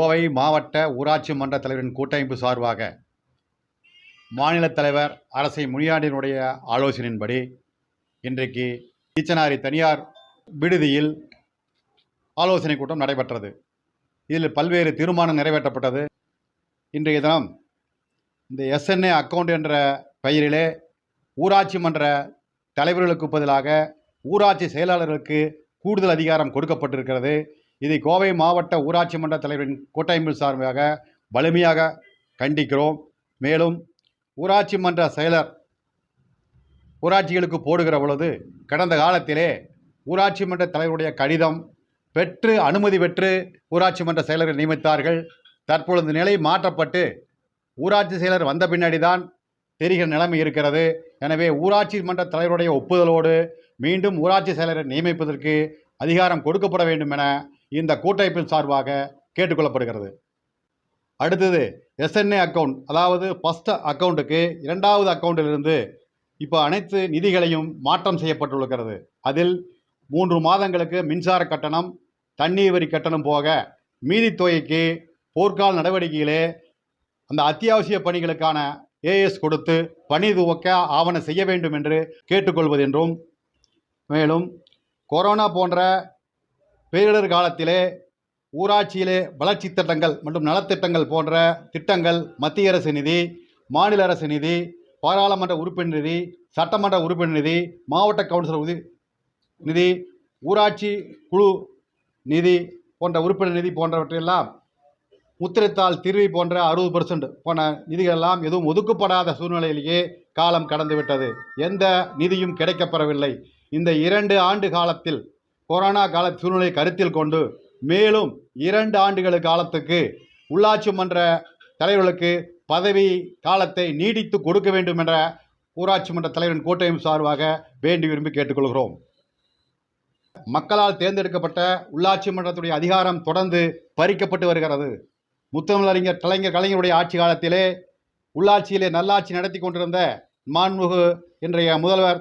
கோவை மாவட்ட ஊராட்சி மன்ற தலைவரின் கூட்டமைப்பு சார்பாக மாநில தலைவர் அரசை முனியாண்டினுடைய ஆலோசனையின்படி இன்றைக்கு ஈச்சனாரி தனியார் விடுதியில் ஆலோசனை கூட்டம் நடைபெற்றது. இதில் பல்வேறு தீர்மானம் நிறைவேற்றப்பட்டது. இன்றைய தினம் இந்த எஸ்என்ஏ அக்கவுண்ட் என்ற பெயரிலே ஊராட்சி மன்ற தலைவர்களுக்கு பதிலாக ஊராட்சி செயலாளர்களுக்கு கூடுதல் அதிகாரம் கொடுக்கப்பட்டிருக்கிறது. இதை கோவை மாவட்ட ஊராட்சி மன்ற தலைவரின் கூட்டமைப்பு சார்பாக வலிமையாக கண்டிக்கிறோம். மேலும் ஊராட்சி மன்ற செயலர் ஊராட்சிகளுக்கு போடுகிற பொழுது கடந்த காலத்திலே ஊராட்சி மன்ற தலைவருடைய கடிதம் பெற்று அனுமதி பெற்று ஊராட்சி மன்ற செயலரை நியமித்தார்கள். தற்பொழுது நிலை மாற்றப்பட்டு ஊராட்சி செயலர் வந்த பின்னாடி தான் தெரிகிற நிலைமை இருக்கிறது. எனவே ஊராட்சி மன்ற தலைவருடைய ஒப்புதலோடு மீண்டும் ஊராட்சி செயலரை நியமிப்பதற்கு அதிகாரம் கொடுக்கப்பட வேண்டும் என இந்த கூட்டமைப்பின் சார்பாக கேட்டுக்கொள்ளப்படுகிறது. அடுத்தது எஸ்என்ஏ அக்கவுண்ட் அதாவது ஃபஸ்ட் அக்கௌண்ட்டுக்கு இரண்டாவது அக்கௌண்ட்டிலிருந்து இப்போ அனைத்து நிதிகளையும் மாற்றம் செய்யப்பட்டுள்ளது. அதில் மூன்று மாதங்களுக்கு மின்சார கட்டணம் தண்ணீர் வரி கட்டணம் போக மீதி தொகைக்கு போர்க்கால நடவடிக்கையிலே அந்த அத்தியாவசிய பணிகளுக்கான ஏஎஸ் கொடுத்து பணி துவக்க ஆவணம் செய்ய வேண்டும் என்று கேட்டுக்கொள்வது என்றும் மேலும் கொரோனா போன்ற பேரிடர் காலத்திலே ஊராட்சியிலே வளர்ச்சி திட்டங்கள் மற்றும் நலத்திட்டங்கள் போன்ற திட்டங்கள் மத்திய அரசு நிதி மாநில அரசு நிதி பாராளுமன்ற உறுப்பினர் நிதி சட்டமன்ற உறுப்பினர் நிதி மாவட்ட கவுன்சிலர் உதி நிதி ஊராட்சி குழு நிதி போன்ற உறுப்பினர் நிதி போன்றவற்றையெல்லாம் முத்திரைத்தாள் திருவி போன்ற அறுபது பர்சன்ட் போன நிதிகளெல்லாம் எதுவும் ஒதுக்கப்படாத சூழ்நிலையிலேயே காலம் கடந்துவிட்டது. எந்த நிதியும் கிடைக்கப்பெறவில்லை. இந்த இரண்டு ஆண்டு காலத்தில் கொரோனா கால சூழ்நிலையை கருத்தில் கொண்டு மேலும் இரண்டு ஆண்டுகள் காலத்துக்கு உள்ளாட்சி மன்ற தலைவர்களுக்கு பதவி காலத்தை நீடித்து கொடுக்க வேண்டும் என்ற ஊராட்சி மன்ற தலைவரின் கூட்டமைப்பு சார்பாக வேண்டி விரும்பி கேட்டுக்கொள்கிறோம். மக்களால் தேர்ந்தெடுக்கப்பட்ட உள்ளாட்சி மன்றத்துடைய அதிகாரம் தொடர்ந்து பறிக்கப்பட்டு வருகிறது. முத்தமிழறிஞர் கலைஞர் கலைஞருடைய ஆட்சி காலத்திலே உள்ளாட்சியிலே நல்லாட்சி நடத்தி கொண்டிருந்த மாண்புமிகு இன்றைய முதல்வர்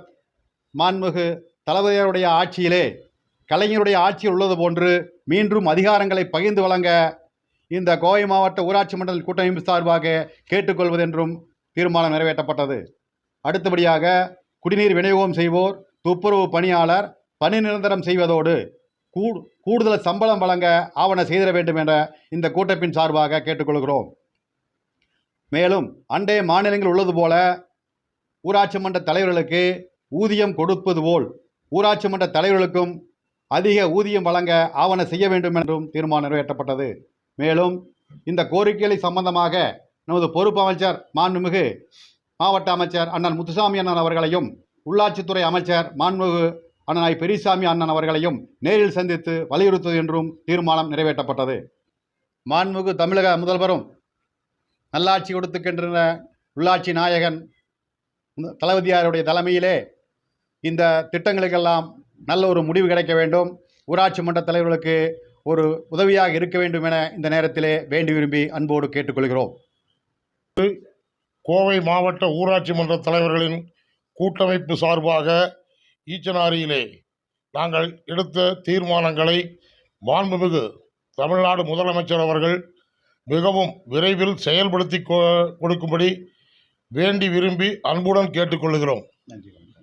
மாண்புமிகு தளபதியருடைய ஆட்சியிலே கலைஞருடைய ஆட்சியில் உள்ளது போன்று மீண்டும் அதிகாரங்களை பகிர்ந்து வழங்க இந்த கோவை மாவட்ட ஊராட்சி மண்டல கூட்டமைப்பு சார்பாக கேட்டுக்கொள்வது என்றும் தீர்மானம் நிறைவேற்றப்பட்டது. அடுத்தபடியாக குடிநீர் விநியோகம் செய்வோர் துப்புரவு பணியாளர் பணி நிரந்தரம் செய்வதோடு கூடுதல் சம்பளம் வழங்க ஆவண செய்திட வேண்டும் என்ற இந்த கூட்டப்பின் சார்பாக கேட்டுக்கொள்கிறோம். மேலும் அண்டைய மாநிலங்கள் உள்ளது போல ஊராட்சி மன்ற தலைவர்களுக்கு ஊதியம் கொடுப்பது போல் ஊராட்சி மன்ற தலைவர்களுக்கும் அதிக ஊதியம் வழங்க ஆவண செய்ய வேண்டும் என்றும் தீர்மானம் நிறைவேற்றப்பட்டது. மேலும் இந்த கோரிக்கைகளை சம்பந்தமாக நமது பொறுப்பு அமைச்சர் மாண்புமிகு மாவட்ட அமைச்சர் அண்ணன் முத்துசாமி அண்ணன் அவர்களையும் உள்ளாட்சித்துறை அமைச்சர் மாண்புமிகு அண்ணன் ஐ பெரியசாமி அண்ணன் அவர்களையும் நேரில் சந்தித்து வலியுறுத்துவது என்றும் தீர்மானம் நிறைவேற்றப்பட்டது. மாண்புமிகு தமிழக முதல்வரும் நல்லாட்சி கொடுத்துக்கின்ற உள்ளாட்சி நாயகன் தளபதியாருடைய தலைமையிலே இந்த திட்டங்களுக்கெல்லாம் நல்ல ஒரு முடிவு கிடைக்க வேண்டும். ஊராட்சி மன்ற தலைவர்களுக்கு ஒரு உதவியாக இருக்க வேண்டும் என இந்த நேரத்திலே வேண்டி விரும்பி அன்போடு கேட்டுக்கொள்கிறோம். கோவை மாவட்ட ஊராட்சி மன்ற தலைவர்களின் கூட்டமைப்பு சார்பாக ஈச்சனாரியிலே நாங்கள் எடுத்த தீர்மானங்களை மாண்புமிகு தமிழ்நாடு முதலமைச்சர் அவர்கள் மிகவும் விரைவில் செயல்படுத்தி கொ- கொடுக்கும்படி வேண்டி விரும்பி அன்புடன் கேட்டுக்கொள்கிறோம். நன்றி நன்றி.